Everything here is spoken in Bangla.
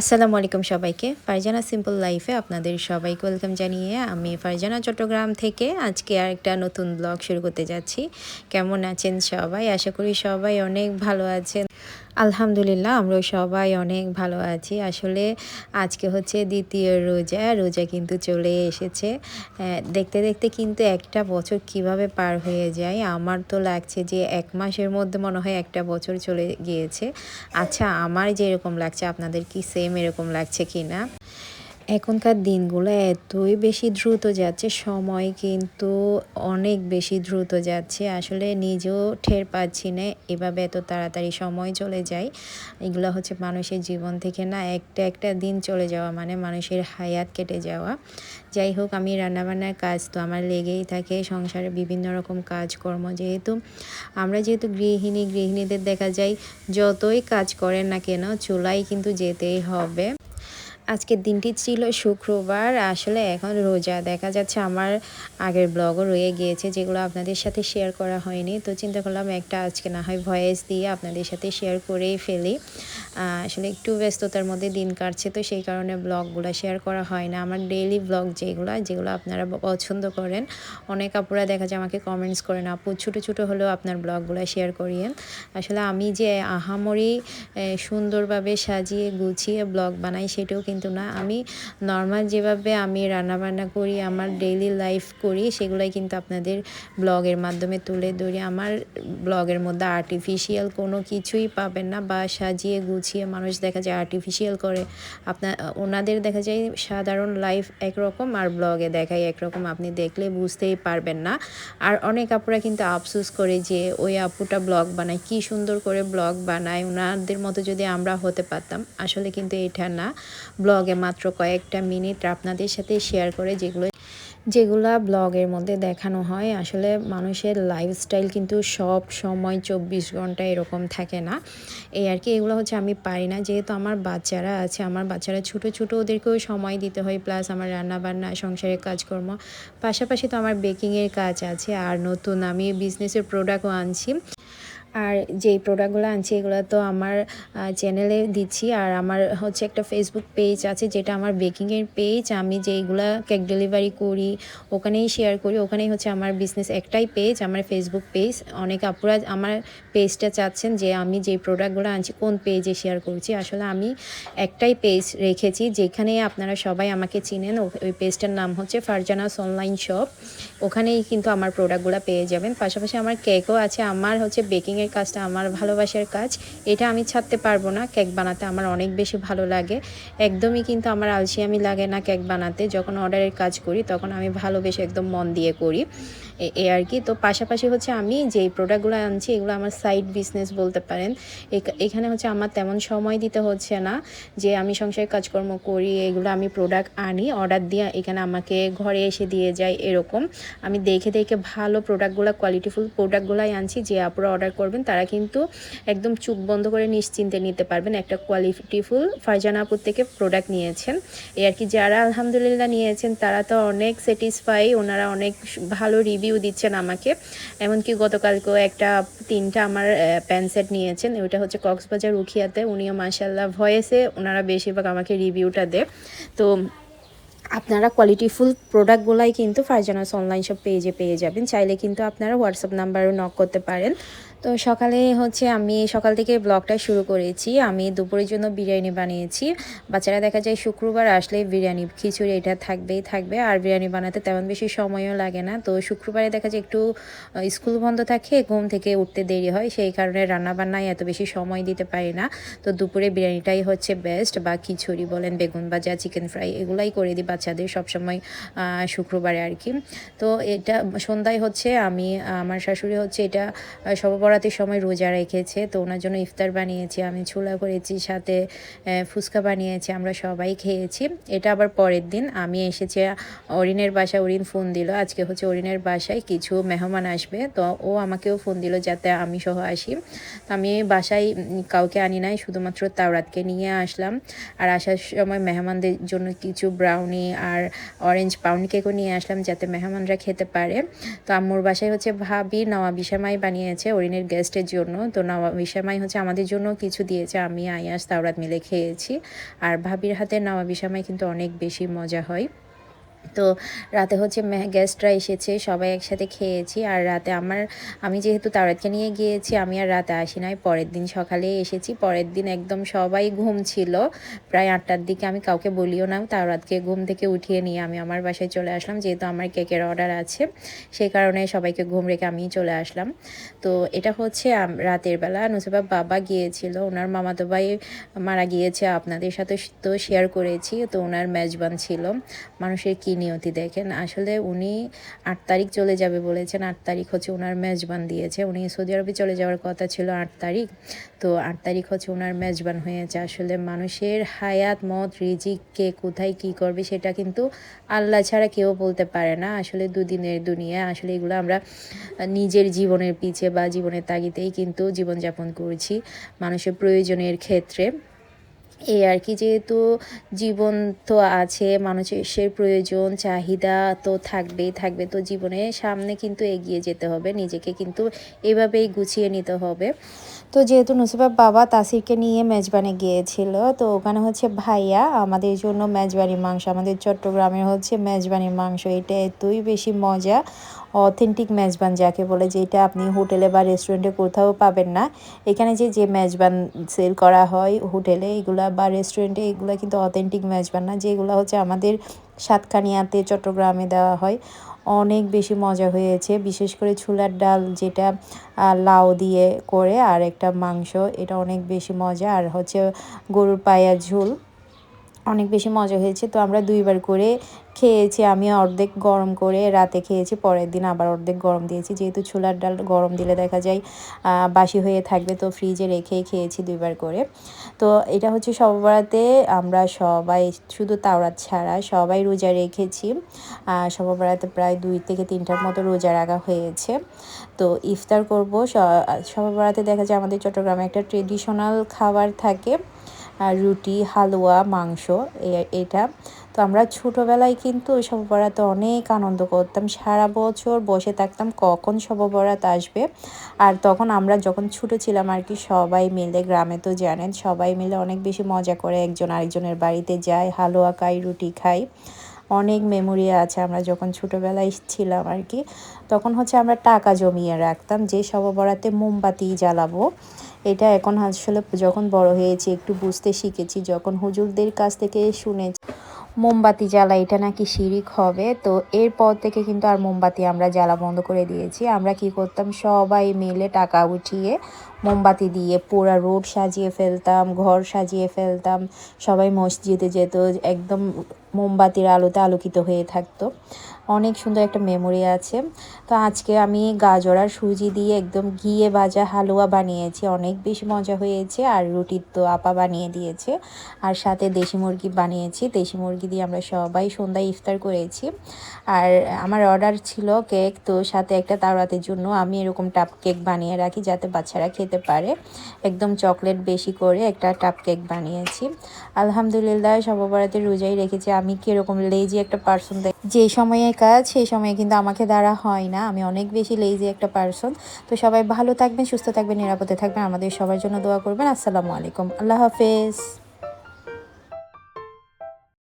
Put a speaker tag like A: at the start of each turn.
A: আসসালামু আলাইকুম সবাইকে। ফারজানা সিম্পল লাইফে আপনাদের সবাইকে ওয়েলকাম জানিয়ে আমি ফারজানা চট্টগ্রাম থেকে আজকে আর একটা নতুন ব্লগ শুরু করতে যাচ্ছি। কেমন আছেন সবাই? আশা করি সবাই অনেক ভালো আছেন। আলহামদুলিল্লাহ আমরা সবাই অনেক ভালো আছি। আসলে আজকে হচ্ছে দ্বিতীয় রোজা রোজা কিন্তু চলে এসেছে। দেখতে দেখতে কিন্তু একটা বছর কীভাবে পার হয়ে যায়, আমার তো লাগছে যে এক মাসের মধ্যে মনে হয় একটা বছর চলে গিয়েছে। আচ্ছা আমার যেরকম লাগছে, আপনাদের কি সেম এরকম লাগছে কি না এখনকার দিনগুলো এতই বেশি দ্রুত যাচ্ছে, সময় কিন্তু অনেক বেশি দ্রুত যাচ্ছে। আসলে নিজেও ঠের পাচ্ছি না, এভাবে এত তাড়াতাড়ি সময় চলে যায়। এগুলো হচ্ছে মানুষের জীবন থেকে না, একটা একটা দিন চলে যাওয়া মানে মানুষের হায়াত কেটে যাওয়া। যাই হোক, আমি রান্নাবান্নার কাজ তো আমার লেগেই থাকে, সংসারে বিভিন্ন রকম কাজকর্ম যেহেতু। আমরা যেহেতু গৃহিণী, গৃহিণীদের দেখা যায়, যতই কাজ করেন না কেন, চুলাই কিন্তু যেতেই হবে। আজকের দিনটি ছিল শুক্রবার। আসলে এখন রোজা। দেখা যাচ্ছে আমার আগের ব্লগও রয়ে গিয়েছে যেগুলো আপনাদের সাথে শেয়ার করা হয়নি। তো চিন্তা করলাম একটা আজকে না হয় ভয়েস দিয়ে আপনাদের সাথে শেয়ার করেই ফেলি। আসলে একটু ব্যস্ততার মধ্যে দিন কাটছে তো সেই কারণে ব্লগগুলো শেয়ার করা হয় না। আমার ডেইলি ব্লগ যেগুলো যেগুলো আপনারা পছন্দ করেন, অনেক আপুরা দেখা যায় আমাকে কমেন্টস করেন, আপু, ছোটো ছোটো হলেও আপনার ব্লগগুলো শেয়ার করিয়েন। আসলে আমি যে আহামরি সুন্দরভাবে সাজিয়ে গুছিয়ে ব্লগ বানাই সেটাও কিন্তু না। আমি নর্মাল যেভাবে আমি রান্নাবান্না করি, আমার ডেইলি লাইফ করি, সেগুলোই কিন্তু আপনাদের ব্লগের মাধ্যমে তুলে ধরি। আমার ব্লগের মধ্যে আর্টিফিশিয়াল কোনো কিছুই পাবেন না বা সাজিয়ে গুছিয়ে মানুষ দেখা যায় আর্টিফিশিয়াল করে। আপনার ওনাদের দেখা যায় সাধারণ লাইফ একরকম আর ব্লগে দেখায় একরকম। আপনি দেখলে বুঝতেই পারবেন না। আর অনেক আপুরা কিন্তু আফসোস করে যে, ওই আপুটা ব্লগ বানায়, কি সুন্দর করে ব্লগ বানায়। ওনাদের মতো যদি আমরা হতে পারতাম, আসলে কিন্তু এটা না। ব্লগে মাত্র কয়েকটা মিনিট আপনাদের সাথে শেয়ার করে যেগুলো, যেগুলা ব্লগের মধ্যে দেখানো হয়। আসলে মানুষের লাইফস্টাইল কিন্তু সব সময় চব্বিশ ঘণ্টা এরকম থাকে না। এই আর কি, এগুলো হচ্ছে আমি পারি না। যেহেতু আমার বাচ্চারা আছে, আমার বাচ্চারা ছোট ছোট ওদেরকেও সময় দিতে হয়। প্লাস আমার রান্না বান্না সংসারের কাজকর্ম। পাশাপাশি তো আমার বেকিংয়ের কাজ আছে। আর নতুন আমি বিজনেসের প্রোডাক্টও আনছি। আর যেই প্রোডাক্টগুলো আনছি, এগুলো তো আমার চ্যানেলে দিচ্ছি। আর আমার হচ্ছে একটা ফেসবুক পেজ আছে, যেটা আমার বেকিংয়ের পেজ আমি যেইগুলো কেক ডেলিভারি করি, ওখানেই শেয়ার করি। ওখানেই হচ্ছে আমার বিজনেস একটাই পেজ আমার ফেসবুক পেজ অনেক আপুরা আমার পেজটা চাচ্ছেন যে আমি যেই প্রোডাক্টগুলো আনছি, কোন পেজে শেয়ার করছি। আসলে আমি একটাই পেজ রেখেছি, যেখানে আপনারা সবাই আমাকে চিনেন। ওই পেজটার নাম হচ্ছে ফারজানাস অনলাইন শপ ওখানেই কিন্তু আমার প্রোডাক্টগুলো পেয়ে যাবেন। পাশাপাশি আমার কেকও আছে, আমার হচ্ছে বেকিংয়ের কাজটা আমার ভালোবাসার কাজ। এটা আমি ছাড়তে পারব না, কেক বানাতে আমার অনেক বেশি ভালো লাগে। একদমই কিন্তু আমার আলসিয়ামি লাগে না কেক বানাতে। যখন অর্ডারের কাজ করি, তখন আমি ভালোবেসে একদম মন দিয়ে করি। এ- এ আর কি। তো পাশাপাশি হচ্ছে আমি যেই প্রোডাক্টগুলো আনছি, এগুলো আমার সাইড বিজনেস বলতে পারেন। এখ- এখানে হচ্ছে আমার তেমন সময় দিতে হচ্ছে না যে আমি সংসারের কাজকর্ম করি, এগুলো আমি প্রোডাক্ট আনি অর্ডার দিয়ে এখানে আমাকে ঘরে এসে দিয়ে যায় এরকম। আমি দেখে দেখে ভালো প্রোডাক্টগুলো কোয়ালিটিফুল প্রোডাক্টগুলাই আনছি, যে আপনারা অর্ডার করবেন, তারা কিন্তু একদম চুপ বন্ধ করে নিশ্চিন্তে নিতে পারবেন একটা কোয়ালিটিফুল ফারজানাপুর থেকে প্রোডাক্ট নিয়েছেন। এই আর কি যারা আলহামদুলিল্লাহ নিয়েছেন, তারা তো অনেক স্যাটিসফাই ওনারা অনেক ভালো রিভিউ দিচ্ছেন আমাকে। এমনকি গতকালকেও একটা, তিনটা আমার প্যান্ট নিয়েছেন। ওইটা হচ্ছে কক্সবাজার উখিয়াতে উনিও মাসাল্লাহ ভয়েসে ওনারা বেশিরভাগ আমাকে রিভিউটা দেয়। তো আপনারা কোয়ালিটিফুল প্রোডাক্টগুলাই কিন্তু ফারজানাস অনলাইন সব পেজে পেয়ে যাবেন। চাইলে কিন্তু আপনারা হোয়াটসঅ্যাপ নাম্বারও নক করতে পারেন। তো সকালে হচ্ছে আমি সকাল থেকে ব্লগটা শুরু করেছি। আমি দুপুরের জন্য বিরিয়ানি বানিয়েছি। বাচ্চারা দেখা যায় শুক্রবার আসলে বিরিয়ানি খিচুড়ি এটা থাকবেই থাকবে। আর বিরিয়ানি বানাতে তেমন বেশি সময়ও লাগে না। তো শুক্রবারে দেখা যায় একটু স্কুল বন্ধ থাকে ঘুম থেকে উঠতে দেরি হয়। সেই কারণে রান্না বান্নায় এত বেশি সময় দিতে পারি না। তো দুপুরে বিরিয়ানিটাই হচ্ছে বেস্ট বা খিচুড়ি বলেন বেগুন ভাজা চিকেন ফ্রাই এগুলাই করে দিই বাচ্চাদের সবসময় শুক্রবারে আর কি। তো এটা সন্ধ্যায় হচ্ছে আমি আমার শাশুড়ি হচ্ছে এটা আহ, সববরাতের সময় রোজা রেখেছে, তো ওনার জন্য ইফতার বানিয়েছি, আমি ছোলা করেছি, সাথে ফুচকা বানিয়েছি, আমরা সবাই খেয়েছি। এটা আবার পরের দিন, আমি এসেছি, অরিনের বাসায়, অরিন ফোন দিল, আজকে হচ্ছে অরিনের বাসায় কিছু মেহমান আসবে, তো ও আমাকেও ফোন দিল যাতে আমি সহ আসি। তো আমি বাসায় কাউকে আনি নাই, শুধুমাত্র তাওরাতকে নিয়ে আসলাম। আর আসার সময় মেহমানদের জন্য কিছু ব্রাউনি আর অরেঞ্জ পাউন্ড কেকও নিয়ে আসলাম, যাতে মেহমানরা খেতে পারে। তো আম্মুর বাসায় হচ্ছে ভাবি নওয়াবিশা মাই বানিয়েছে, অরিনের দিনের গেস্টের জন্য। তো নবাবিশামাই হচ্ছে আমাদের জন্য কিছু দিয়েছে। আমি, আয়াস, তাওরাত মিলে খেয়েছি। আর ভাবির হাতে নবাবিশামাই কিন্তু অনেক বেশি মজা হয়। তো রাতে হচ্ছে গেস্টরা এসেছে, সবাই একসাথে খেয়েছি। আর রাতে আমার, আমি যেহেতু তাওরাতকে নিয়ে গিয়েছি, আমি আর রাতে আসি নাই। পরের দিন সকালে এসেছি। পরের দিন একদম সবাই ঘুম ছিল। প্রায় আটটার দিকে আমি কাউকে বলিও না, তাওরাতকে ঘুম থেকে উঠিয়ে নিয়ে আমি আমার বাসায় চলে আসলাম। যেহেতু আমার কেকের অর্ডার আছে, সেই কারণে সবাইকে ঘুম রেখে আমি চলে আসলাম। তো এটা হচ্ছে রাতের বেলা নুসেবা বাবা গিয়েছিল। ওনার মামাতো ভাই মারা গিয়েছে, আপনাদের সাথে তো শেয়ার করেছি। তো ওনার মেজবান ছিল। মানুষের কী নিয়তি দেখেন। আসলে উনি আট তারিখ চলে যাবে বলেছেন। আট তারিখ হচ্ছে ওনার মেজবান দিয়েছে। উনি সৌদি আরবে চলে যাওয়ার কথা ছিল আট তারিখ। তো আট তারিখ হচ্ছে ওনার মেজবান হয়েছে। আসলে মানুষের হায়াত, মত, রিজিক, কে কোথায় কি করবে সেটা কিন্তু আল্লাহ ছাড়া কেউ বলতে পারে না। আসলে দুদিনের দুনিয়া। আসলে এগুলো আমরা নিজের জীবনের পিছে বা জীবনের তাগিদেই কিন্তু জীবনযাপন করছি মানুষের প্রয়োজনের ক্ষেত্রে। এই আর কি, যেহেতু জীবন তো আছে, মানুষের প্রয়োজন, চাহিদা তো থাকবেই, থাকবে তো জীবনে। সামনে কিন্তু এগিয়ে যেতে হবে, নিজেকে কিন্তু এভাবেই গুছিয়ে নিতে হবে। তো যেহেতু নুসিবাব বাবা তাসিরকে নিয়ে মেজবানে গিয়েছিল, তো ওখানে হচ্ছে ভাইয়া আমাদের জন্য মেজবানি মাংস, আমাদের চট্টগ্রামের হচ্ছে মেজবানি মাংস, এটা এতই বেশি মজা। অথেন্টিক মেজবান যাকে বলে, যেটা আপনি হোটেলে বা রেস্টুরেন্টে কোথাও পাবেন না। এখানে যে যে মেজবান সেল করা হয় হোটেলে, এগুলা বা রেস্টুরেন্টে, এগুলো কিন্তু অথেন্টিক মেজবান না। যেগুলো হচ্ছে আমাদের সাতখানিয়াতে চট্টগ্রামে দেওয়া হয়। অনেক বেশি মজা হয়েছে। বিশেষ করে ছোলার ডাল যেটা লাউ দিয়ে করে, আর একটা মাংস, এটা অনেক বেশি মজা। আর হচ্ছে গরুর পায়া ঝোল অনেক বেশি মজা হয়েছে। তো আমরা দুইবার করে খেয়েছি আমি অর্ধেক গরম করে রাতে খেয়েছি, পরের দিন আবার অর্ধেক গরম দিয়েছি। যেহেতু ছোলার ডাল গরম দিলে দেখা যায় বাসি হয়ে থাকবে, তো ফ্রিজে রেখেই খেয়েছি দুইবার করে। তো এটা হচ্ছে সববারাতে আমরা সবাই, শুধু তাওরাত ছাড়া সবাই রোজা রেখেছি। সববারাতে প্রায় দুই থেকে তিনটার মতো রোজা রাখা হয়েছে। তো ইফতার করব সববারাতে দেখা যায় আমাদের চট্টগ্রামে একটা ট্রেডিশনাল খাবার থাকে। রুটি, হালুয়া, মাংস এটা। তো আমরা ছোটোবেলায় কিন্তু ওই সব বরাতে অনেক আনন্দ করতাম। সারা বছর বসে থাকতাম কখন সব বরাত আসবে। আর তখন আমরা যখন ছোটো ছিলাম আর কি, সবাই মিলে গ্রামে তো জানেন, সবাই মিলে অনেক বেশি মজা করে একজন আরেকজনের বাড়িতে যাই, হালুয়া খাই, রুটি খাই। অনেক মেমোরি আছে আমরা যখন ছোটোবেলায় ছিলাম আর কি। তখন হচ্ছে আমরা টাকা জমিয়ে রাখতাম যে সব বরাতে মোমবাতি জ্বালাবো। এটা এখন আসলে যখন বড় হয়েছি, একটু বুঝতে শিখেছি, যখন হুজুরদের কাছ থেকে শুনেছি, মোমবাতি জ্বালা, এটা নাকি শিরিক হবে। তো এরপর থেকে কিন্তু আর মোমবাতি আমরা জ্বালা বন্ধ করে দিয়েছি। আমরা কি করতাম, সবাই মিলে টাকা উঠিয়ে মোমবাতি দিয়ে পুরা রোড সাজিয়ে ফেলতাম, ঘর সাজিয়ে ফেলতাম। সবাই মসজিদে যেত, একদম মোমবাতির আলোতে আলোকিত হয়ে থাকতো। অনেক সুন্দর একটা মেমোরি আছে। তো আজকে আমি গাজর আর সুজি দিয়ে একদম ঘিয়ে ভাজা হালুয়া বানিয়েছি। অনেক বেশি মজা হয়েছে আর রুটির তো আপা বানিয়ে দিয়েছে। আর সাথে দেশি মুরগি বানিয়েছি। দেশি মুরগি দিয়ে আমরা সবাই সন্ধ্যায় ইফতার করেছি। আর আমার অর্ডার ছিল কেক তো সাথে একটা তাওরাতের জন্য আমি এরকম টাপ কেক বানিয়ে রাখি যাতে বাচ্চারা খেতে পারে। একদম চকলেট বেশি করে একটা টাপ কেক বানিয়েছি। আলহামদুলিল্লাহ সবাবরাতে রোজাই রেখেছি। আমি কীরকম লেজি একটা পার্সন যে সময়ে কাজ, সেই সময়ে কিন্তু আমাকে দ্বারা হয় না। আমি অনেক বেশি লেজি একটা পার্সন তো সবাই ভালো থাকবেন, সুস্থ থাকবেন, নিরাপদে থাকবেন। আমাদের সবার জন্য দোয়া করবেন। আসসালামু আলাইকুম। আল্লাহ হাফেজ।